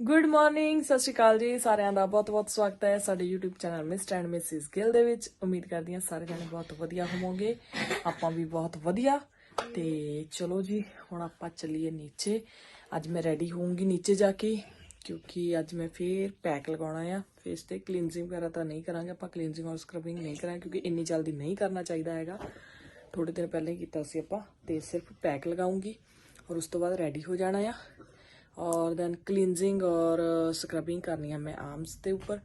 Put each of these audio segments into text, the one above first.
Good morning ਸਤਿ ਸ਼੍ਰੀ ਅਕਾਲ ਜੀ। ਸਾਰਿਆਂ ਦਾ ਬਹੁਤ-ਬਹੁਤ ਸਵਾਗਤ ਹੈ ਸਾਡੇ YouTube channel Miss and Mrs Gill ਦੇ ਵਿੱਚ। ਉਮੀਦ ਕਰਦੀ ਹਾਂ ਸਾਰੇ ਜਣੇ ਬਹੁਤ ਵਧੀਆ ਹੋਵੋਗੇ। ਆਪਾਂ ਵੀ ਬਹੁਤ ਵਧੀਆ। ਤੇ ਚਲੋ ਜੀ, ਹੁਣ ਆਪਾਂ ਚੱਲੀਏ ਨੀਚੇ। ਅੱਜ ਮੈਂ ਰੈਡੀ ਹੋਊਂਗੀ ਨੀਚੇ ਜਾ ਕੇ, ਕਿਉਂਕਿ ਅੱਜ ਮੈਂ ਫੇਰ ਪੈਕ ਲਗਾਉਣਾ ਆ। ਫੇਸ ਤੇ ਕਲੀਨਜ਼ਿੰਗ ਵਗੈਰਾ ਤਾਂ ਨਹੀਂ ਕਰਾਂਗੇ, ਆਪਾਂ ਕਲੀਨਜ਼ਿੰਗ ਔਰ ਸਕਰਬਿੰਗ ਨਹੀਂ ਕਰਾਂਗੇ, ਕਿਉਂਕਿ ਇੰਨੀ ਜਲਦੀ ਨਹੀਂ ਕਰਨਾ ਚਾਹੀਦਾ ਹੈਗਾ। ਥੋੜੇ ਦਿਨ ਪਹਿਲਾਂ ਹੀ ਕੀਤਾ ਸੀ ਆਪਾਂ, ਤੇ ਸਿਰਫ ਪੈਕ ਲਗਾਉਂਗੀ ਔਰ ਉਸ ਤੋਂ ਬਾਅਦ ਰੈਡੀ ਹੋ ਜਾਣਾ ਆ। ਔਰ ਦੈਨ ਕਲੀਨਜ਼ਿੰਗ ਔਰ ਸਕਰਬਿੰਗ ਕਰਨੀ ਆ ਮੈਂ ਆਰਮਸ ਦੇ ਉੱਪਰ।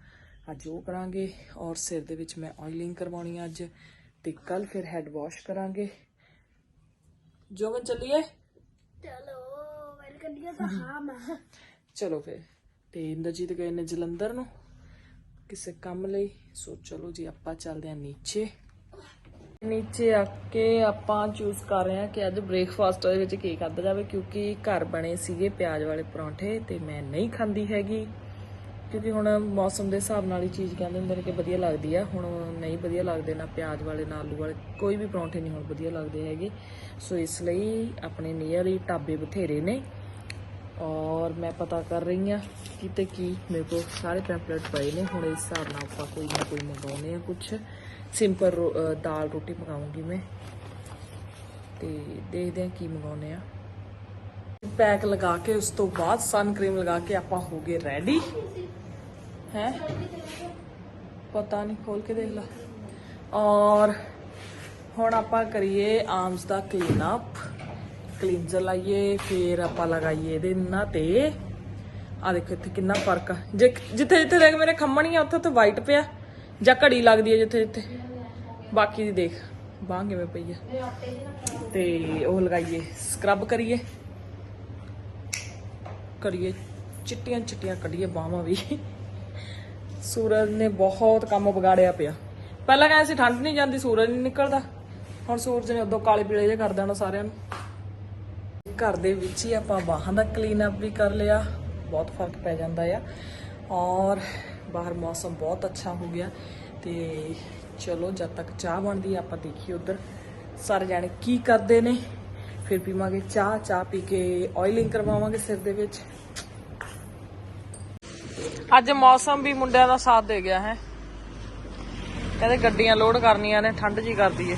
ਅੱਜ ਉਹ ਕਰਾਂਗੇ ਔਰ ਸਿਰ ਦੇ ਵਿੱਚ ਮੈਂ ਆਇਲਿੰਗ ਕਰਵਾਉਣੀ ਆ ਅੱਜ ਤੇ ਕੱਲ ਫਿਰ ਹੈਡ ਵਾਸ਼ ਕਰਾਂਗੇ। ਜੋ ਮੈਂ ਚੱਲੀਏ? ਚਲੋ ਵੈਲਕਮ ਜੀ ਤਾਂ ਹਾਂ ਮੈਂ ਚਲੋ ਫਿਰ ਤੇ ਇੰਦਰਜੀਤ ਗਏ ਨੇ ਜਲੰਧਰ ਨੂੰ। ਕਿਸੇ ਕੰਮ ਲਈ ਸੋ ਚਲੋ ਜੀ ਆਪਾਂ ਚੱਲਦੇ ਆ ਨੀਚੇ। ਨੀਚੇ ਆ ਕੇ ਆਪਾਂ ਚੂਜ਼ ਕਰ ਰਹੇ ਹਾਂ ਕਿ ਅੱਜ ਬ੍ਰੇਕਫਾਸਟ ਦੇ ਵਿੱਚ ਕੀ ਖਾਧਾ ਜਾਵੇ, ਕਿਉਂਕਿ ਘਰ ਬਣੇ ਸੀਗੇ ਪਿਆਜ਼ ਵਾਲੇ ਪਰੌਂਠੇ ਤੇ ਮੈਂ ਨਹੀਂ ਖਾਂਦੀ ਹੈਗੀ। ਕਿਉਂਕਿ ਹੁਣ ਮੌਸਮ ਦੇ ਹਿਸਾਬ ਨਾਲ ਹੀ ਚੀਜ਼ ਕਹਿੰਦੇ ਹੁੰਦੇ ਨੇ ਕਿ ਵਧੀਆ ਲੱਗਦੀ ਆ। ਹੁਣ ਨਹੀਂ ਵਧੀਆ ਲੱਗਦੇ, ਨਾ ਪਿਆਜ਼ ਵਾਲੇ, ਨਾ ਆਲੂ ਵਾਲੇ, ਕੋਈ ਵੀ ਪਰੌਂਠੇ ਨਹੀਂ ਹੁਣ ਵਧੀਆ ਲੱਗਦੇ ਹੈਗੇ। ਸੋ ਇਸ ਲਈ ਆਪਣੇ ਨੀਅਰ ਹੀ ਢਾਬੇ ਬਥੇਰੇ ਨੇ ਔਰ ਮੈਂ ਪਤਾ ਕਰ ਰਹੀ ਹਾਂ ਕਿਤੇ ਕੀ ਮੇਰੇ ਕੋਲ ਸਾਰੇ ਪੈਂਪਲੇਟ ਪਏ ਨੇ। ਹੁਣ ਇਸ ਹਿਸਾਬ ਨਾਲ ਆਪਾਂ ਕੋਈ ਨਾ ਕੋਈ ਮੰਗਾਉਨੇ ਆ ਕੁਝ ਸਿੰਪਲ ਰੋ- ਅਹ ਦਾਲ ਰੋਟੀ ਮੰਗਾਉਂਗੀ ਮੈਂ ਤੇ ਦੇਖਦੇ ਆ ਕੀ ਮੰਗਾਉਨੇ ਆ ਪੈਕ ਲਗਾ ਕੇ ਉਸ ਤੋਂ ਬਾਅਦ ਸਨ ਕਰੀਮ ਲਗਾ ਕੇ ਆਪਾਂ ਹੋ ਗਏ ਰੈਡੀ ਹੈ? ਪਤਾ ਨਹੀਂ, ਖੋਲ ਕੇ ਦੇਖ ਲਾ। ਔਰ ਹੁਣ ਆਪਾਂ ਕਰੀਏ ਆਰਮਸ ਦਾ ਕਲੀਨ ਅਪ ਕਲੀਨਜ਼ਰ ਲਾਈਏ, ਫਿਰ ਆਪਾਂ ਲਗਾਈਏ ਇਹਦੇ ਨਾਲ ਤੇ ਆ ਦੇਖੋ ਇੱਥੇ ਕਿੰਨਾ ਫ਼ਰਕ ਆ। ਜੇ ਜਿੱਥੇ ਜਿੱਥੇ ਦੇਖ ਮੇਰੇ ਖੰਮਣ ਹੀ ਆ, ਉੱਥੇ ਉੱਥੇ ਵਾਈਟ ਪਿਆ। ਜਾਂ ਘੜੀ ਲੱਗਦੀ ਹੈ ਜਿੱਥੇ ਜਿੱਥੇ। ਬਾਕੀ ਦੀ ਦੇਖ, ਬਾਂਹ ਕਿਵੇਂ ਪਈ ਹੈ। ਤੇ ਉਹ ਲਗਾਈਏ ਸਕਰਬ ਕਰੀਏ। ਕਰੀਏ, ਚਿੱਟੀਆਂ ਚਿੱਟੀਆਂ ਕੱਢੀਏ ਬਾਹਾਂ ਵੀ। ਸੂਰਜ ਨੇ ਬਹੁਤ ਕੰਮ ਵਿਗਾੜਿਆ ਪਿਆ। ਪਹਿਲਾਂ ਕਹਿੰਦੇ ਸੀ ਠੰਡ ਨਹੀਂ ਜਾਂਦੀ, ਸੂਰਜ ਨਹੀਂ ਨਿਕਲਦਾ। ਹੁਣ ਸੂਰਜ ਨੇ ਉਦੋਂ ਕਾਲੇ ਪੀਲੇ ਜਿਹਾ ਕਰ ਦੇਣਾ ਸਾਰਿਆਂ ਨੂੰ। ਘਰ ਦੇ ਵਿੱਚ ਹੀ ਆਪਾਂ ਬਾਹਾਂ ਦਾ ਕਲੀਨ ਅਪ ਵੀ ਕਰ ਲਿਆ। ਬਹੁਤ ਫ਼ਰਕ ਪੈ ਜਾਂਦਾ ਆ। ਔਰ ਬਾਹਰ ਮੌਸਮ ਬਹੁਤ ਅੱਛਾ ਹੋ ਗਿਆ ਤੇ ਚਲੋ ਜਦ ਤੱਕ ਚਾਹ ਬਣਦੀ ਆ, ਆਪਾਂ ਦੇਖੀਏ ਉਧਰ। ਸਾਰੇ ਜਾਣੇ ਕੀ ਕਰਦੇ ਨੇ? ਫਿਰ ਪੀਵਾਂਗੇ ਚਾਹ ਚਾਹ ਪੀ ਕੇ ਆਇਲਿੰਗ ਕਰਵਾਵਾਂਗੇ ਸਿਰ ਦੇ ਵਿੱਚ। ਅੱਜ ਮੌਸਮ ਵੀ ਮੁੰਡਿਆਂ ਦਾ ਸਾਥ ਦੇ ਗਿਆ ਹੈ। ਕਹਿੰਦੇ ਗੱਡੀਆਂ ਲੋਡ ਕਰਨੀਆਂ ਨੇ, ਠੰਡ ਜੀ ਕਰਦੀ ਏ।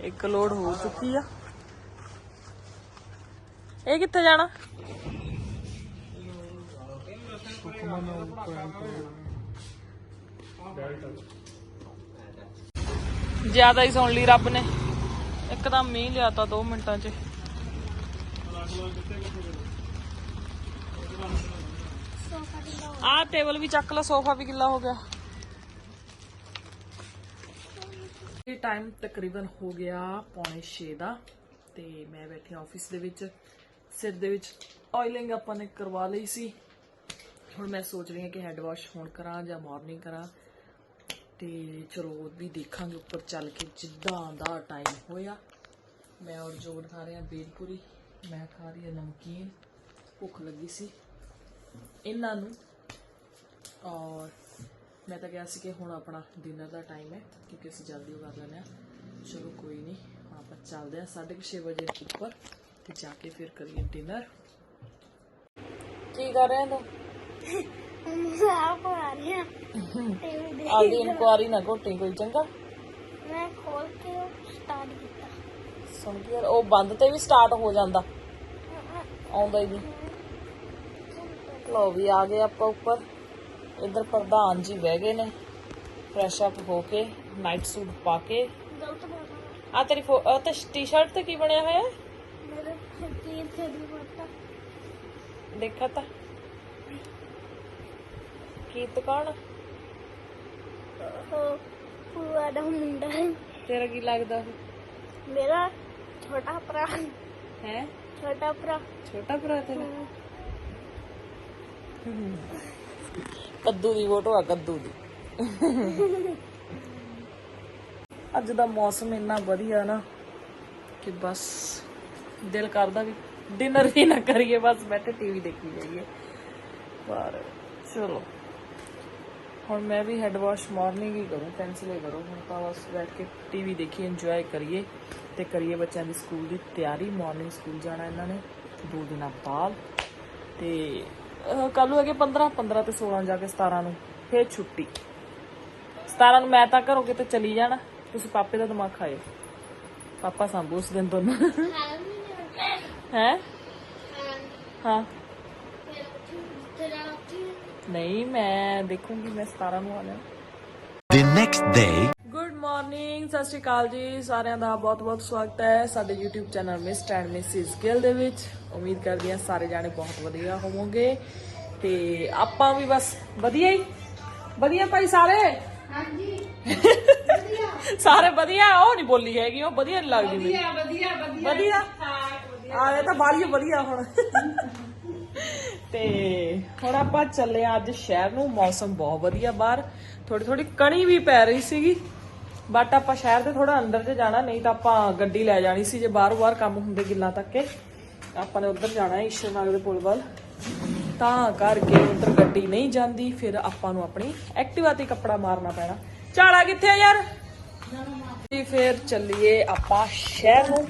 ਇੱਕ ਲੋਡ ਹੋ ਚੁੱਕੀ ਆ। ਇਹ ਕਿੱਥੇ ਜਾਣਾ? ਜ਼ਿਆਦਾ ਹੀ ਸੁਣ ਲਈ ਰੱਬ ਨੇ। ਇੱਕਦਮ ਮੀਂਹ ਲਿਆਤਾ 2 ਮਿੰਟਾਂ 'ਚ। ਆਹ ਟੇਬਲ ਵੀ ਚੱਕ ਲਾ, ਸੋਫਾ ਵੀ ਗਿੱਲਾ ਹੋ ਗਿਆ। ਇਹ ਟਾਈਮ ਤਕਰੀਬਨ ਹੋ ਗਿਆ ਪੌਣੇ 6 ਦਾ ਤੇ ਮੈਂ ਬੈਠੀ ਆਫਿਸ ਦੇ ਵਿੱਚ। ਸਿਰ ਦੇ ਵਿੱਚ ਆਇਲਿੰਗ ਆਪਾਂ ਨੇ ਕਰਵਾ ਲਈ ਸੀ। ਹੁਣ ਮੈਂ ਸੋਚ ਰਹੀ ਹਾਂ ਕਿ ਹੈਡ ਵਾਸ਼ ਹੁਣ ਕਰਾਂ ਜਾਂ ਮਾਰਨਿੰਗ ਕਰਾਂ। ਤੇ ਚਲੋ ਉਹ ਵੀ ਦੇਖਾਂਗੇ ਉੱਪਰ ਚੱਲ ਕੇ ਜਿੱਦਾਂ ਦਾ ਟਾਈਮ ਹੋਇਆ। ਮੈਂ ਔਰ ਜੋੜ ਖਾ ਰਿਹਾ ਹਾਂ ਬੇਲਪੂਰੀ, ਮੈਂ ਖਾ ਰਹੀ ਹਾਂ ਨਮਕੀਨ। ਭੁੱਖ ਲੱਗੀ ਸੀ। ਇਹਨਾਂ ਨੂੰ ਔਰ ਮੈਂ ਤਾਂ ਕਿਹਾ ਸੀ ਕਿ ਹੁਣ ਆਪਣਾ ਡਿਨਰ ਦਾ ਟਾਈਮ ਹੈ, ਕਿਉਂਕਿ ਅਸੀਂ ਜਲਦੀ ਉਹ ਕਰ ਲੈਂਦੇ ਚਲੋ ਕੋਈ ਨਹੀਂ, ਆਪਾਂ ਚੱਲਦੇ ਆ 6:30 ਵਜੇ ਉੱਪਰ। ਤੇ ਜਾ ਕੇ ਫਿਰ ਕਰੀਏ ਡਿਨਰ ਕੀ ਕਰ ਰਹੇ ਹੋ ਆਪ ਆ ਰਹੀ ਹਾਂ। ਟੀਵੀ ਦੇ ਆਪਦੀ ਇਨਕੁਆਰੀ ਨਾ ਘੋਟੀ ਕੋਈ ਚੰਗਾ। ਮੈਂ ਖੋਲ ਕੇ ਸਟਾਰਟ ਕੀਤਾ। ਸੁਣ ਕੇ ਉਹ ਬੰਦ ਤੇ ਵੀ ਸਟਾਰਟ ਹੋ ਜਾਂਦਾ। ਆਉਂਦਾ ਹੀ ਨਹੀਂ। ਲੋ ਵੀ ਆ ਗਏ ਆਪਾਂ ਉੱਪਰ। ਇਧਰ ਪ੍ਰਧਾਨ ਜੀ ਬਹਿ ਗਏ ਨੇ। ਫਰੈਸ਼ ਅਪ ਹੋ ਕੇ ਨਾਈਟ ਸੂਟ ਪਾ ਕੇ। ਆ ਤੇਰੀ ਆਹ ਤੇ ਟੀ-ਸ਼ਰਟ ਤੇ ਕੀ ਬਣਿਆ ਹੋਇਆ ਹੈ? ਕੀ ਦੁਕਾਨ ਉਹ ਪੂਰਾ ਦਾ ਮੁੰਡਾ ਹੈ। ਤੇਰਾ ਕੀ ਲੱਗਦਾ ਮੇਰਾ ਛੋਟਾ ਭਰਾ। ਹੈ? ਛੋਟਾ ਭਰਾ। ਛੋਟਾ ਭਰਾ ਤੇਰਾ? ਕੱਦੂ ਦੀ ਫੋਟੋ ਆ ਕੱਦੂ ਦੀ। ਅੱਜ ਦਾ ਮੌਸਮ ਇੰਨਾ ਵਧੀਆ ਨਾ ਕਿ ਬਸ ਦਿਲ ਕਰਦਾ ਵੀ ਡਿਨਰ ਵੀ ਨਾ ਕਰੀਏ, ਬਸ ਬੈਠੇ ਟੀਵੀ ਦੇਖੀ ਜਾਈਏ। ਪਰ ਚਲੋ। ਹੁਣ ਮੈਂ ਵੀ ਹੈਡ ਵਾਸ਼ ਮਾਰਨਿੰਗ ਹੀ ਕਰੂੰ ਪੈਨਸਲ ਹੀ ਕਰੂੰ, ਹੁਣ ਤਾਂ ਬਸ ਬੈਠ ਕੇ ਟੀਵੀ ਦੇਖੀ ਇੰਜੋਏ ਕਰੀਏ ਤੇ ਕਰੀਏ ਬੱਚਿਆਂ ਦੀ ਸਕੂਲ ਦੀ ਤਿਆਰੀ। ਮਾਰਨਿੰਗ ਸਕੂਲ ਜਾਣਾ ਇਹਨਾਂ ਨੇ ਦੋ ਦਿਨਾਂ ਬਾਅਦ। ਤੇ ਕੱਲ ਨੂੰ ਹੈਗੇ 15 15 ਤੇ 16 ਜਾ ਕੇ 17 ਨੂੰ, ਫੇਰ ਛੁੱਟੀ। 17 ਨੂੰ ਮੈਂ ਤਾਂ ਘਰੋਂ ਕਿਤੇ ਚਲੀ ਜਾਣਾ, ਤੁਸੀਂ ਪਾਪੇ ਦਾ ਦਿਮਾਗ ਖਾਇਓ। ਪਾਪਾ ਸੰਭੂ ਉਸ ਦਿਨ ਦੋਨੋਂ। ਹੈ ਹਾਂ ਨਹੀਂ ਮੈਂ ਦੇਖੂੰਗੀ ਮੈਂ 17 ਨੂੰ ਆਣਾ The next day. Good morning ਸਤਿ ਸ਼੍ਰੀ ਅਕਾਲ ਜੀ ਸਾਰਿਆਂ ਦਾ ਬਹੁਤ-ਬਹੁਤ ਸਵਾਗਤ ਹੈ ਸਾਡੇ YouTube channel Miss and Mrs Gill ਦੇ ਵਿੱਚ। ਉਮੀਦ ਕਰਦੀ ਹਾਂ ਸਾਰੇ ਜਾਣੇ ਬਹੁਤ ਵਧੀਆ ਹੋਵੋਗੇ ਤੇ ਆਪਾਂ ਵੀ ਬਸ ਵਧੀਆ ਹੀ ਵਧੀਆ ਭਾਈ ਸਾਰੇ ਹਾਂਜੀ ਸਾਰੇ ਵਧੀਆ ਉਹ ਨਹੀਂ ਬੋਲੀ ਹੈਗੀ ਉਹ ਵਧੀਆ ਨਹੀਂ ਲੱਗਦੀ ਮੈਨੂੰ ਵਧੀਆ ਵਧੀਆ ਵਧੀਆ ਆ, ਇਹ ਤਾਂ ਬਾਲੀ ਵਧੀਆ ਹੁਣ। ਤੇ ਹੁਣ ਆਪਾਂ ਚੱਲੇ ਆ ਅੱਜ ਸ਼ਹਿਰ ਨੂੰ। ਮੌਸਮ ਬਹੁਤ ਵਧੀਆ ਬਾਹਰ। ਥੋੜੀ ਥੋੜੀ ਕਣੀ ਵੀ ਪੈ ਰਹੀ ਸੀਗੀ। ਬਟ ਆਪਾਂ ਸ਼ਹਿਰ ਦੇ ਥੋੜਾ ਅੰਦਰ ਤੇ ਜਾਣਾ, ਨਹੀਂ ਤਾਂ ਆਪਾਂ ਗੱਡੀ ਲੈ ਜਾਣੀ ਸੀ ਜੇ ਬਾਹਰੋਂ ਬਾਹਰ ਕੰਮ ਹੁੰਦੇ ਗਿੱਲਾਂ ਤੱਕ ਕੇ। ਆਪਾਂ ਨੇ ਉੱਧਰ ਜਾਣਾ ਹੈ ਈਸ਼ਰਨਾਗ ਦੇ ਪੁਲ ਵੱਲ। ਤਾਂ ਕਰਕੇ ਉੱਧਰ ਗੱਡੀ ਨਹੀਂ ਜਾਂਦੀ, ਫਿਰ ਆਪਾਂ ਨੂੰ ਆਪਣੀ ਐਕਟਿਵਾ ਤੇ ਕੱਪੜਾ ਮਾਰਨਾ ਪੈਣਾ। ਝਾੜਾ ਕਿੱਥੇ ਆ ਯਾਰ? ਜੀ, ਫਿਰ ਚੱਲੀਏ ਆਪਾਂ ਸ਼ਹਿਰ ਨੂੰ।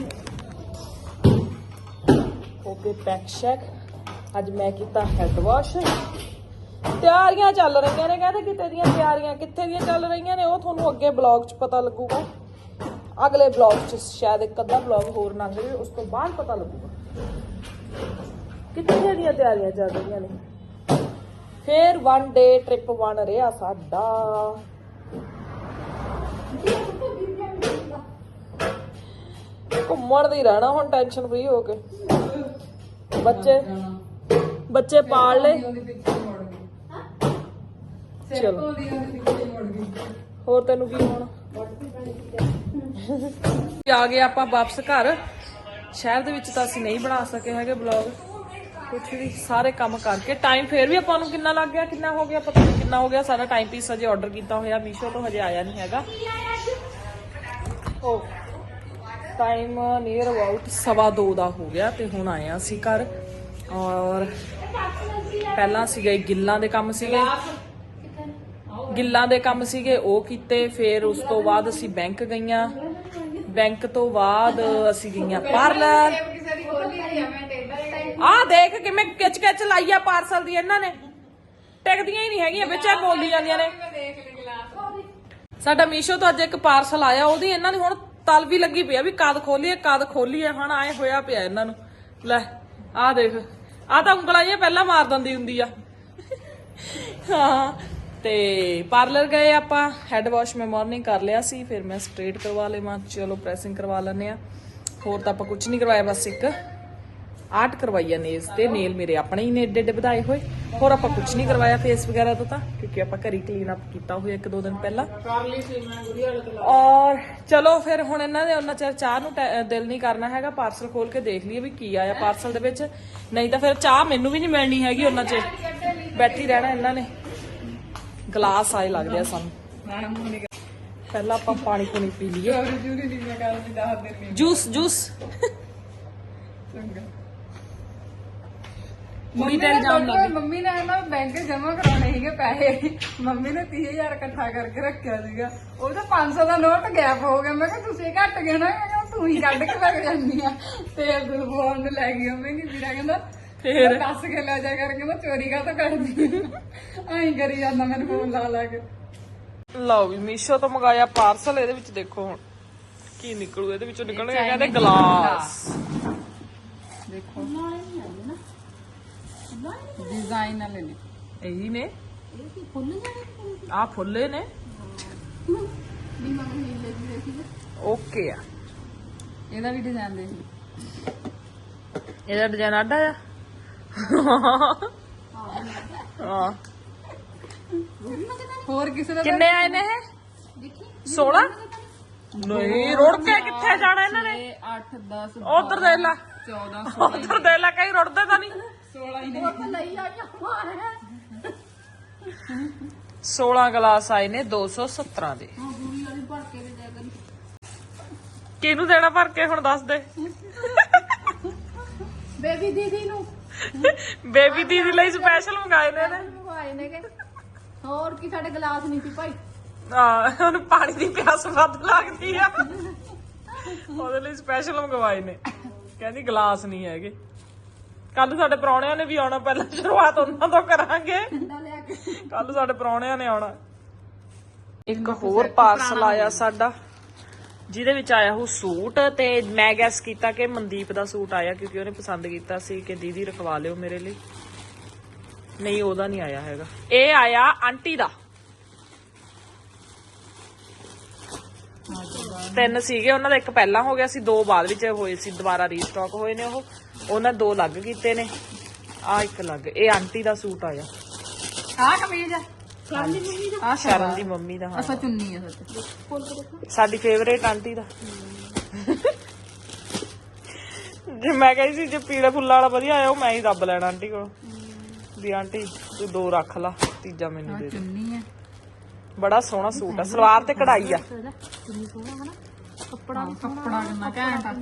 ਓਕੇ ਪੈਕ ਸ਼ੈਕ ਅੱਜ ਮੈਂ ਕੀਤਾ ਹੈਡ ਵਾਸ਼ ਤਿਆਰੀਆਂ ਚੱਲ ਰਹੀਆਂ ਨੇ, ਕਹਿੰਦੇ ਕਿਤੇ ਦੀਆਂ ਤਿਆਰੀਆਂ ਕਿੱਥੇ ਦੀਆਂ ਚੱਲ ਰਹੀਆਂ ਨੇ, ਉਹ ਤੁਹਾਨੂੰ ਅੱਗੇ ਬਲੌਗ 'ਚ ਪਤਾ ਲੱਗੂਗਾ। ਅਗਲੇ ਬਲੌਗ 'ਚ ਸ਼ਾਇਦ ਇੱਕ ਅੱਧਾ ਬਲੌਗ ਹੋਰ ਲੰਘ ਜਾਵੇ, ਉਸ ਤੋਂ ਬਾਅਦ ਪਤਾ ਲੱਗੂਗਾ। ਕਿੱਥੇ ਦੀਆਂ ਤਿਆਰੀਆਂ ਚੱਲ ਰਹੀਆਂ ਨੇ? ਫੇਰ ਵਨ ਡੇ ਟ੍ਰਿਪ ਬਣ ਰਿਹਾ ਸਾਡਾ। ਘੁੰਮਣ ਦੀ ਰਹਿਣਾ ਹੁਣ ਟੈਨਸ਼ਨ ਫ੍ਰੀ ਹੋ ਕੇ। ਬੱਚੇ ਬੱਚੇ ਪਾਲ ਲੈ ਚਲੋ। ਹੋਰ ਤੈਨੂੰ ਕੀ ਹੋਣਾ? ਆ ਗਏ ਆਪਾਂ ਵਾਪਸ ਘਰ। ਸ਼ਹਿਰ ਦੇ ਵਿੱਚ ਤਾਂ ਅਸੀਂ ਨਹੀਂ ਬਣਾ ਸਕੇ ਹੈਗੇ ਬਲੌਗ ਕੁਝ ਵੀ, ਸਾਰੇ ਕੰਮ ਕਰਕੇ। ਟਾਈਮ ਫੇਰ ਵੀ ਆਪਾਂ ਨੂੰ ਕਿੰਨਾ ਲੱਗ ਗਿਆ, ਕਿੰਨਾ ਹੋ ਗਿਆ, ਪਤਾ ਨਹੀਂ ਕਿੰਨਾ ਹੋ ਗਿਆ। ਸਾਰਾ ਟਾਈਮ ਪੀਸ ਹਜੇ ਆਰਡਰ ਕੀਤਾ ਹੋਇਆ ਮੀਸ਼ੋ ਤੋਂ ਹਜੇ ਆਇਆ ਨਹੀਂ ਹੈਗਾ। ਉਹ ਟਾਈਮ ਨੀਅਰ ਅਬਾਊਟ ਸਵਾ ਦੋ ਦਾ ਹੋ ਗਿਆ ਤੇ ਹੁਣ ਆਏ ਹਾਂ ਅਸੀਂ ਘਰ। ਔਰ ਪਹਿਲਾਂ ਸੀਗੇ ਗਿੱਲਾਂ ਦੇ ਕੰਮ ਸੀਗੇ। ਗਿੱਲਾਂ ਦੇ ਕੰਮ ਸੀਗੇ, ਉਹ ਕੀਤੇ, ਫਿਰ ਉਸ ਤੋਂ ਬਾਅਦ ਅਸੀਂ ਬੈਂਕ ਗਈਆਂ। ਬੈਂਕ ਤੋਂ ਬਾਅਦ ਅਸੀਂ ਗਈਆਂ ਪਾਰਲਰ। ਆਹ ਦੇਖ ਕਿਵੇਂ ਕਿਚ ਕਿਚ ਲਾਈ ਆ ਪਾਰਸਲ ਦੀ ਇਹਨਾਂ ਨੇ। ਟਿਕਦੀਆਂ ਹੀ ਨਹੀਂ ਹੈਗੀਆਂ, ਵਿੱਚ ਇਹ ਜਾਂਦੀਆਂ ਨੇ। ਸਾਡਾ ਮੀਸ਼ੋ ਤੋਂ ਅੱਜ ਇੱਕ ਪਾਰਸਲ ਆਇਆ, ਉਹਦੀ ਇਹਨਾਂ ਨੇ ਹੁਣ ਤਲ ਵੀ ਲੱਗੀ ਪਿਆ ਵੀ ਕਦ ਖੋਲੀਏ ਕਦ ਖੋਲੀਏ। ਹੁਣ ਆਏ ਹੋਇਆ ਪਿਆ ਇਹਨਾਂ ਨੂੰ। ਲੈ, ਆਹ ਦੇਖ। ਆਹ ਤਾਂ ਉਂਗਲਾਂ ਜਿਹੀਆਂ ਪਹਿਲਾਂ ਮਾਰ ਦਿੰਦੀ ਹੁੰਦੀ ਆ। ਹਾਂ। ਤੇ ਪਾਰਲਰ ਗਏ ਆਪਾਂ ਹੈਡ ਵਾਸ਼ ਮੈਂ ਮਾਰਨਿੰਗ ਕਰ ਲਿਆ ਸੀ, ਫਿਰ ਮੈਂ ਸਟ੍ਰੇਟ ਕਰਵਾ ਲਵਾਂ। ਚਲੋ ਪ੍ਰੈਸਿੰਗ ਕਰਵਾ ਲੈਂਦੇ ਆ ਹੋਰ ਤਾਂ ਆਪਾਂ ਕੁਝ ਨਹੀਂ ਕਰਵਾਇਆ, ਬਸ ਇੱਕ। ਆਰਟ ਕਰਵਾਈ ਆ ਨੇਲਸ ਤੇ ਨੇਲ ਮੇਰੇ ਆਪਣੇ ਹੀ ਨੇ ਏਡੇ ਏਡੇ ਵਧਾਏ ਹੋਏ। ਹੋਰ ਆਪਾਂ ਕੁਝ ਨਹੀਂ ਕਰਵਾਇਆ ਫੇਸ ਵਗੈਰਾ ਤੋਂ ਤਾਂ ਕਿਉਂਕਿ ਆਪਾਂ ਘਰੀ ਕਲੀਨ ਅਪ ਕੀਤਾ ਹੋਇਆ ਇੱਕ ਦੋ ਦਿਨ ਪਹਿਲਾਂ। ਔਰ ਚਲੋ ਫਿਰ ਹੁਣ ਇਹਨਾਂ ਦੇ ਉਹਨਾਂ ਚਿਰ ਚਾਹ ਨੂੰ ਟੈ- ਦਿਲ ਨਹੀਂ ਕਰਨਾ ਹੈਗਾ ਪਾਰਸਲ ਖੋਲ ਕੇ ਦੇਖ ਲਈਏ ਵੀ ਕੀ ਆਇਆ ਪਾਰਸਲ ਦੇ ਵਿੱਚ। ਨਹੀਂ ਤਾਂ ਫਿਰ ਚਾਹ ਮੈਨੂੰ ਵੀ ਨਹੀਂ ਮਿਲਣੀ ਹੈਗੀ ਉਹਨਾਂ ਚਿਰ। ਬੈਠੀ ਰਹਿਣਾ ਇਹਨਾਂ ਨੇ। ਗਲਾਸ ਆਏ ਲੱਗਦੇ ਆ ਸਾਨੂੰ। ਪਹਿਲਾਂ ਆਪਾਂ ਪਾਣੀ ਪੂਣੀ ਪੀ ਲਈਏ। Juice juice. ਤੇ ਇਲਜ਼ਾਮ ਮੰਮੀ ਮੰਮੀ ਨੇ ਨਾ ਬੈਂਕ ਜਮਾ ਕਰਾਉਣੇ ਸੀਗੇ ਪੈਸੇ। ਮੰਮੀ ਨੇ 30000 ਇਕੱਠਾ ਕਰਕੇ ਰੱਖਿਆ ਸੀਗਾ। ਉਹ ਤਾਂ 500 ਦਾ ਨੋਟ ਗੈਪ ਹੋ ਗਿਆ। ਮੈਂ ਕਿਹਾ ਤੁਸੀਂ ਘੱਟ ਗਏ ਨਾ? ਮੈਂ ਕਿਹਾ ਤੂੰ ਹੀ ਕੱਢ ਕੇ ਲੱਗ ਜਾਂਦੀ ਆ। ਤੇ ਅਬਦੁਲ ਫੋਨ ਨੂੰ ਲੈ ਗਈ ਮੰਮੀ ਨਹੀਂ ਵੀਰਾ ਕਹਿੰਦਾ ਫੇਰ? ਦੱਸ ਕੇ ਲੈ ਜਾ ਕਰਕੇ ਮੈਂ ਚੋਰੀ ਕਾ ਤਾਂ ਕਰਦੀ ਐਂ ਕਰੀ ਜਾਂਦਾ ਮੈਨੂੰ ਫੋਨ ਲਾ ਲਾ ਕੇ। ਲਓ ਵੀ ਮੀਸ਼ੋ ਤੋਂ ਮੰਗਾਇਆ ਪਾਰਸਲ ਇਹਦੇ ਵਿੱਚ ਦੇਖੋ ਹੁਣ ਕੀ ਨਿਕਲੂ। ਇਹਦੇ ਵਿੱਚੋਂ ਨਿਕਲਣਗੇ ਕਹਿੰਦੇ ਗਲਾਸ। ਦੇਖੋ। ਡਿਜ਼ਾਈਨ ਵਾਲੇ ਨੇ। ਇਹੀ ਨੇ। ਆ ਫੁੱਲੇ ਨੇ। ਓਕੇ ਆ। ਇਹਦਾ ਵੀ ਡਿਜ਼ਾਈਨ ਦੇ ਇਹਦਾ ਡਿਜ਼ਾਈਨ ਆਡਾ ਆ ਹਾਂ। ਹੋਰ ਕਿਸੇ ਦਾ ਕਿੰਨੇ ਆਏ ਨੇ ਇਹ? 16 ਨਹੀਂ ਰੁੜ ਕੇ ਕਿੱਥੇ ਜਾਣਾ ਇਹਨਾਂ ਨੇ? 8 10 ਉਧਰ ਦੇ ਲਾ। 14 ਉਧਰ ਦੇ ਲਾ ਕਈ ਰੁੜਦੇ ਤਾਂ ਨਹੀਂ। 16 ਹੀ ਨੇ 16 ਗਲਾਸ ਆਏ ਨੇ 217 ਦੇ। ਕਿਹਨੂੰ ਦੇਣਾ ਭਰ ਕੇ ਹੁਣ ਦੱਸ ਦੇ। ਬੇਬੀ ਦੀਦੀ ਨੂੰ। ਬੇਬੀ ਦੀਦੀ ਲਈ ਸਪੈਸ਼ਲ ਮੰਗਾਏ ਨੇ ਨੇ ਕਿ ਹੋਰ ਕੀ ਸਾਡੇ ਗਲਾਸ ਨਹੀਂ ਸੀ ਭਾਈ। ਆ ਉਹਨੂੰ ਪਾਣੀ ਦੀ ਪਿਆਸ ਵੱਧ ਲੱਗਦੀ ਆ। ਉਹਦੇ ਲਈ ਸਪੈਸ਼ਲ ਮੰਗਵਾਏ ਨੇ। ਕਹਿੰਦੀ ਗਲਾਸ ਨਹੀਂ ਹੈਗੇ। ਕੱਲ ਸਾਡੇ ਪ੍ਰਾਹੁਣਿਆਂ ਨੇ ਵੀ ਆਉਣਾ ਪਹਿਲਾਂ ਸ਼ੁਰੂਆਤ ਉਹਨਾਂ ਤੋਂ ਕਰਾਂਗੇ। ਕੱਲ ਸਾਡੇ ਪ੍ਰਾਹੁਣਿਆਂ ਨੇ ਆਉਣਾ। ਇੱਕ ਹੋਰ ਪਾਰਸਲ ਆਇਆ ਸਾਡਾ ਜਿਹਦੇ ਵਿੱਚ ਆਇਆ ਉਹ ਸੂਟ ਤੇ ਮੈਂ ਗੈਸ ਕੀਤਾ ਕਿ ਮਨਦੀਪ ਦਾ ਸੂਟ ਆਇਆ ਕਿਉਂਕਿ ਉਹਨੇ ਪਸੰਦ ਕੀਤਾ ਸੀ ਕਿ ਦੀਦੀ ਰਖਵਾ ਲਿਓ ਮੇਰੇ ਲਈ। ਨਹੀਂ ਉਹਦਾ ਨਹੀਂ ਆਇਆ ਹੈਗਾ। ਇਹ ਆਇਆ ਆਂਟੀ ਦਾ। ਤਿੰਨ ਸੀਗੇ ਉਹਨਾਂ ਦਾ ਇੱਕ ਪਹਿਲਾਂ ਹੋ ਗਿਆ ਸੀ ਦੋ ਬਾਅਦ ਵਿੱਚ ਹੋਏ ਸੀ ਦੁਬਾਰਾ ਰੀਸਟਾਕ ਹੋਏ ਨੇ ਉਹ। ਉਹਨਾਂ ਦੋ ਲੱਗ ਕੀਤੇ ਨੇ। ਆ ਇੱਕ ਲੱਗ ਇਹ ਆਂਟੀ ਦਾ ਸੂਟ ਆਇਆ। ਆਹ ਕਮੀਜ਼ ਆ। ਮੰਮੀ ਦਾ? ਸ਼ਰਨ ਦੀ ਮੰਮੀ ਦਾ ਹਾਂ। ਅਸਾ ਚੁੰਨੀ ਆ ਸੱਚ। ਸਾਡੀ ਫੇਵਰੇਟ ਆਂਟੀ ਦਾ। ਜੇ ਮੈਂ ਕਹੀ ਸੀ ਜੇ ਪੀਲੇ ਫੁੱਲਾਂ ਵਾਲਾ ਵਧੀਆ ਆਇਆ ਉਹ ਮੈਂ ਹੀ ਦੱਬ ਲੈਣਾ ਆਂਟੀ ਕੋਲ। ਵੀ ਆਂਟੀ ਤੂੰ ਦੋ ਰੱਖ ਲਾ ਤੀਜਾ ਮੈਨੂੰ ਦੇ ਦੇ। ਚੁੰਨੀ ਆ। ਬੜਾ ਸੋਹਣਾ ਸੂਟ ਆ। ਸਲਵਾਰ ਤੇ ਕਢਾਈ ਆ। ਕੱਪੜਾ ਕੱਪੜਾ ਕਿੰਨਾ ਘੈਂਟ ਆ।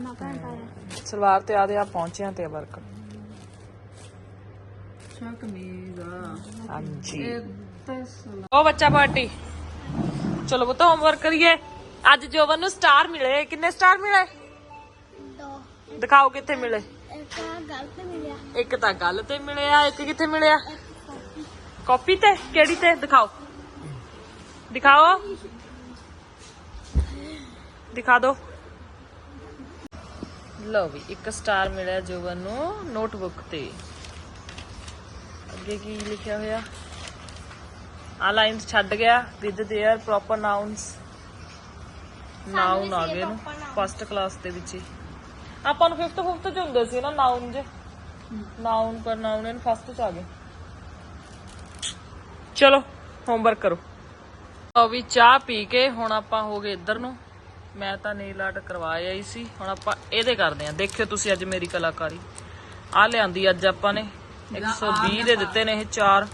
ਸਲਵਾਰ ਤੇ ਆਦੇ ਆ ਪਹੁੰਚਿਆਂ ਤੇ ਵਰਕ ਅੱਛਾ ਕਮੀਜ਼ ਆ। ਹਾਂਜੀ। ਇਹ ਤੇ ਸਲ- ਉਹ ਬੱਚਾ ਪਾਰਟੀ। ਚਲੋ ਬਤਾ ਹੋਮਵਰਕ ਕਰੀਏ। ਅੱਜ ਜੋਵਨ ਨੂੰ ਸਟਾਰ ਮਿਲੇ। ਕਿੰਨੇ ਸਟਾਰ ਮਿਲੇ? ਦੋ। ਦਿਖਾਓ ਕਿੱਥੇ ਮਿਲੇ। ਇੱਕ ਗਲਤ ਮਿਲਿਆ। ਇੱਕ ਤਾਂ ਗੱਲ ਤੇ ਮਿਲਿਆ ਇੱਕ ਕਿੱਥੇ ਮਿਲਿਆ? ਕਾਪੀ ਤੇ? ਕਿਹੜੀ ਤੇ? ਦਿਖਾਓ। ਦਿਖਾਓ। ਦਿਖਾ ਦਿਓ ਲਓ ਵੀ ਇੱਕ ਸਟਾਰ ਮਿਲਿਆ ਜੋਵਨ ਨੂੰ ਨੋਟਬੁੱਕ ਤੇ ਅੱਗੇ ਕੀ ਲਿਖਿਆ ਹੋਇਆ ਆ ਲਾਈਨਸ ਛੱਡ ਗਿਆ with their proper nouns noun ਆ ਗਏ ਨੂੰ ਫਸਟ ਕਲਾਸ ਦੇ ਵਿੱਚ ਹੀ ਆਪਾਂ ਨੂੰ 5th 5th ਚ ਹੁੰਦੇ ਸੀ ਨਾ ਨਾਉਨ ਜੇ ਨਾਉਨ ਪਰ ਨਾਉਨ ਇਨ ਫਸਟ ਚ ਆ ਗਏ ਚਲੋ ਹੋਮਵਰਕ ਕਰੋ ਉਹ ਵੀ ਚਾਹ ਪੀ ਕੇ ਹੁਣ ਆਪਾਂ ਹੋ ਗਏ ਇੱਧਰ ਨੂੰ ਮੈਂ ਤਾਂ ਨੇਲ ਆਰਟ ਕਰਵਾਇਆ ਹੀ ਸੀ। ਹੁਣ ਆਪਾਂ ਇਹਦੇ ਕਰਦੇ ਆਂ ਦੇਖਿਓ ਤੁਸੀਂ ਅੱਜ ਮੇਰੀ ਕਲਾਕਾਰੀ। ਆ ਲਿਆਂਦੀ ਅੱਜ ਆਪਾਂ ਨੇ। 120 ਦੇ ਦਿੱਤੇ ਨੇ ਇਹ ਚਾਰ।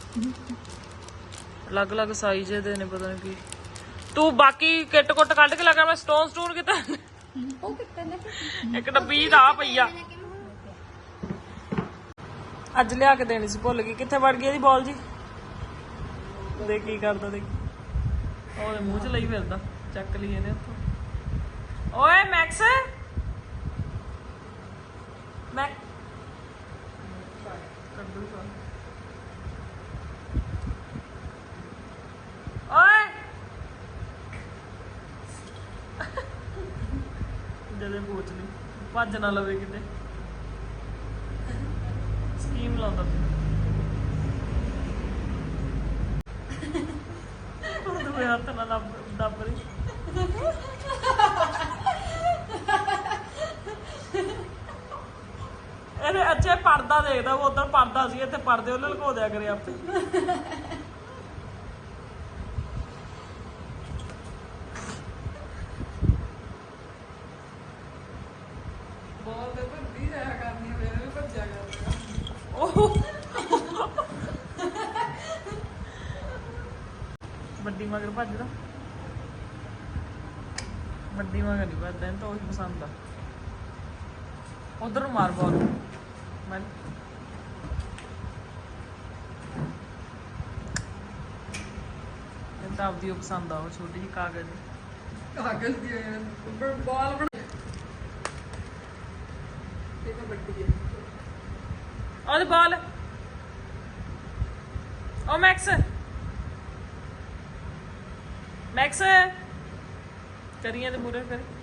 ਅਲੱਗ-ਅਲੱਗ ਸਾਈਜ਼ ਦੇ ਨੇ ਪਤਾ ਨਹੀਂ ਕੀ। ਤੂੰ ਬਾਕੀ ਕਿੱਟ ਕੁੱਟ ਕੱਢ ਕੇ ਲਗਾ ਮੈਂ ਸਟੋਨ ਸਟੋਨ ਕਿਤੇ ਉਹ ਕਿੱਥੇ ਨੇ? ਇੱਕ ਡੱਬੀ ਦਾ ਆ ਪਈ ਆ। ਅੱਜ ਲਿਆ ਕੇ ਦੇਣੀ ਸੀ ਭੁੱਲ ਗਈ। ਕਿੱਥੇ ਵੜ ਗਈ ਇਹਦੀ ਬਾਲ ਜੀ? ਦੇਖ ਕੀ ਕਰਦਾ ਦੇਖ। ਉਹਦੇ ਮੂੰਹ 'ਚ ਲਈ ਫਿਰਦਾ। ਚੱਕ ਲਈ ਇਹਨੇ ਉੱਥੋਂ। ਓਏ ਮੈਕਸ। ਮੈਕ ਓਏ। ਜਦੇ ਪੋਚ ਲਈ। ਭੱਜ ਨਾ ਲਵੇ ਕਿਤੇ। ਸਕੀਮ ਲਾਉਂਦਾ ਪਿਆ। ਉਹ ਦੂਏ ਹੱਥ ਨਾਲ ਦੱਬ ਦੱਬ ਰਹੀ। ਅੱਛੇ ਪਰਦਾ ਦੇਖਦਾ ਉਹ ਉਧਰ ਪਰਦਾ ਸੀ ਇੱਥੇ ਪਰਦੇ ਉਹਨੇ ਲੁਕੋ ਦਿਆ ਕਰੇ ਆਪੇ। ਬੋਲ ਦੇ ਭੱਜੀ ਜਾਇਆ ਕਰਨੀ ਮੇਰੇ ਵੀ ਭੱਜਿਆ ਕਰਦਾ ਉਹ ਵੱਡੀ ਮਗਰ ਭੱਜਦਾ ਵੱਡੀ ਮਗਰ ਨਹੀਂ ਭੱਜਦਾ ਤਾਂ ਉਹੀ ਪਸੰਦ ਆ। ਉਧਰ ਮਾਰ ਬਾਲ ਮੈਂ ਇਹ ਤਾਂ ਆਪਦੀ ਉਹ ਪਸੰਦ ਆ ਉਹ ਛੋਟੀ ਜਿਹੀ ਕਾਗਜ਼। ਕਾਗਜ਼ ਦੀ ਬਾਲ ਬਣਾ ਇਹ ਤਾਂ ਵੱਡੀ ਹੈ। ਉਹਦੇ ਬਾਲ ਉਹ ਮੈਕਸ। ਮੈਕਸ। ਕਰੀਏ ਤੇ ਮੂਰੇ ਕਰੀ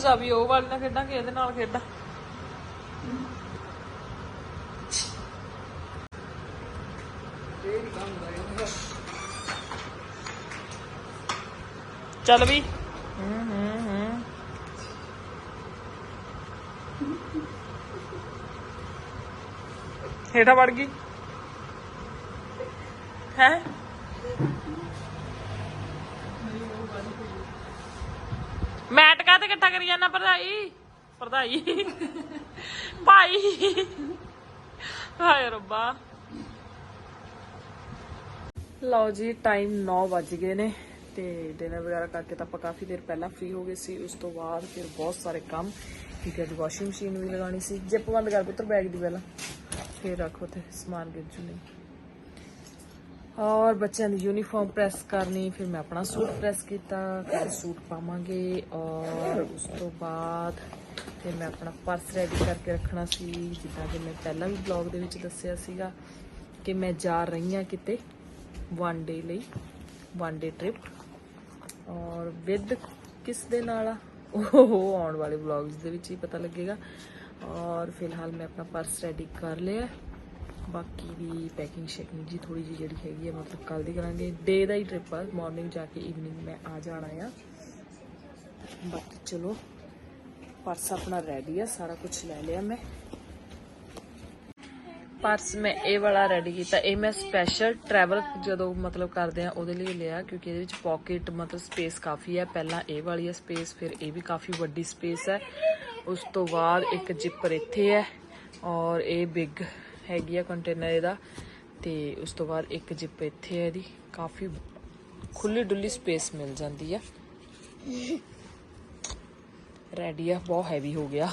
ਹੁਣ ਕਨਫਿਊਜ਼ ਆ ਵੀ ਉਹ ਵਾਲੀ ਨਾਲ ਖੇਡਾਂ ਕਿ ਇਹਦੇ ਨਾਲ ਖੇਡਾਂ ਚੱਲ ਵੀ ਹੂੰ ਹੂੰ ਹੂੰ ਹੇਠਾਂ ਵੜ ਗਈ ਹੈ ਮੈਟ ਇਕੱਠਾ ਕਰੀ ਜਾਂਦਾ ਭਰਜਾਈ? ਭਰਜਾਈ। ਭਾਈ। ਹਾਏ ਰੱਬਾ। ਲਓ ਜੀ ਟਾਈਮ 9 ਵੱਜ ਗਏ ਨੇ ਤੇ ਡਿਨਰ ਵਗੈਰਾ ਕਰਕੇ ਤਾਂ ਆਪਾਂ ਕਾਫੀ ਦੇਰ ਪਹਿਲਾਂ ਫ੍ਰੀ ਹੋ ਗਏ ਸੀ। ਉਸ ਤੋਂ ਬਾਅਦ ਫਿਰ ਬਹੁਤ ਸਾਰੇ ਕੰਮ ਕਿਉਂਕਿ ਅੱਜ ਵਾਸ਼ਿੰਗ ਮਸ਼ੀਨ ਵੀ ਲਗਾਉਣੀ ਸੀ। ਜਿੱਪ ਬੰਦ ਕਰ ਪੁੱਤਰ ਬੈਗ ਦੀ ਪਹਿਲਾਂ। ਫੇਰ ਰੱਖੋ ਤੇ ਸਮਾਨ ਗਿਰ ਜੂ ਨਹੀਂ ਔਰ ਬੱਚਿਆਂ ਦੀ ਯੂਨੀਫਾਰਮ ਪ੍ਰੈਸ ਕਰਨੀ, ਫਿਰ ਮੈਂ ਆਪਣਾ ਸੂਟ ਪ੍ਰੈਸ ਕੀਤਾ, ਫਿਰ ਸੂਟ ਪਾਵਾਂਗੇ ਔਰ ਉਸ ਤੋਂ ਬਾਅਦ ਫਿਰ ਮੈਂ ਆਪਣਾ ਪਰਸ ਰੈਡੀ ਕਰਕੇ ਰੱਖਣਾ ਸੀ, ਜਿੱਦਾਂ ਕਿ ਮੈਂ ਪਹਿਲਾਂ ਵੀ ਬਲੌਗ ਦੇ ਵਿੱਚ ਦੱਸਿਆ ਸੀਗਾ ਕਿ ਮੈਂ ਜਾ ਰਹੀ ਹਾਂ ਕਿਤੇ ਵਨ ਡੇ ਲਈ ਵਨ ਡੇ ਟ੍ਰਿਪ ਔਰ ਵਿਦ ਕਿਸ ਦੇ ਨਾਲ ਆ? ਉਹ ਆਉਣ ਵਾਲੇ ਵਲੌਗਸ ਦੇ ਵਿੱਚ ਹੀ ਪਤਾ ਲੱਗੇਗਾ। ਔਰ ਫਿਲਹਾਲ ਮੈਂ ਆਪਣਾ ਪਰਸ ਰੈਡੀ ਕਰ ਲਿਆ। ਬਾਕੀ ਦੀ ਪੈਕਿੰਗ ਸ਼ੈਕਿੰਗ ਜੀ ਥੋੜੀ ਜਿਹੀ ਜਿਹੜੀ ਹੈਗੀ ਆ, ਮਤਲਬ ਕੱਲ ਦੀ ਕਰਾਂਗੇ। ਡੇ ਦਾ ਹੀ ਟ੍ਰਿਪ ਆ ਮਾਰਨਿੰਗ ਜਾ ਕੇ ਈਵਨਿੰਗ ਮੈਂ ਆ ਜਾਣਾ ਆ। ਬਾਕੀ ਚਲੋ ਪਰਸ ਆਪਣਾ ਰੈਡੀ ਆ, ਸਾਰਾ ਕੁਝ ਲੈ ਲਿਆ ਮੈਂ। ਪਰਸ ਮੈਂ ਇਹ ਵਾਲਾ ਰੈਡੀ ਕੀਤਾ, ਇਹ ਮੈਂ ਸਪੈਸ਼ਲ ਟਰੈਵਲ ਜਦੋਂ ਮਤਲਬ ਕਰਦੇ ਆ, ਉਹਦੇ ਲਈ ਲਿਆ, ਕਿਉਂਕਿ ਇਹਦੇ ਵਿੱਚ ਪਾਕਟ ਮਤਲਬ ਸਪੇਸ ਕਾਫੀ ਹੈ ਪਹਿਲਾਂ ਇਹ ਵਾਲੀ ਹੈ ਸਪੇਸ ਫਿਰ ਇਹ ਵੀ ਕਾਫੀ ਵੱਡੀ ਸਪੇਸ ਹੈ ਉਸ ਤੋਂ ਬਾਅਦ ਇੱਕ ਜਿਪਰ ਇੱਥੇ ਹੈ ਔਰ ਇਹ ਬਿਗ ਹੈਗੀ ਆ ਕੰਟੇਨਰ ਇਹਦਾ। ਤੇ ਉਸ ਤੋਂ ਬਾਅਦ ਇੱਕ ਜਿੱਪ ਇੱਥੇ ਹੈ ਇਹਦੀ। ਕਾਫੀ ਖੁੱਲੀ ਡੁੱਲੀ ਸਪੇਸ ਮਿਲ ਜਾਂਦੀ ਆ। ਰੈਡੀ ਆ, ਬਹੁਤ ਹੈਵੀ ਹੋ ਗਿਆ।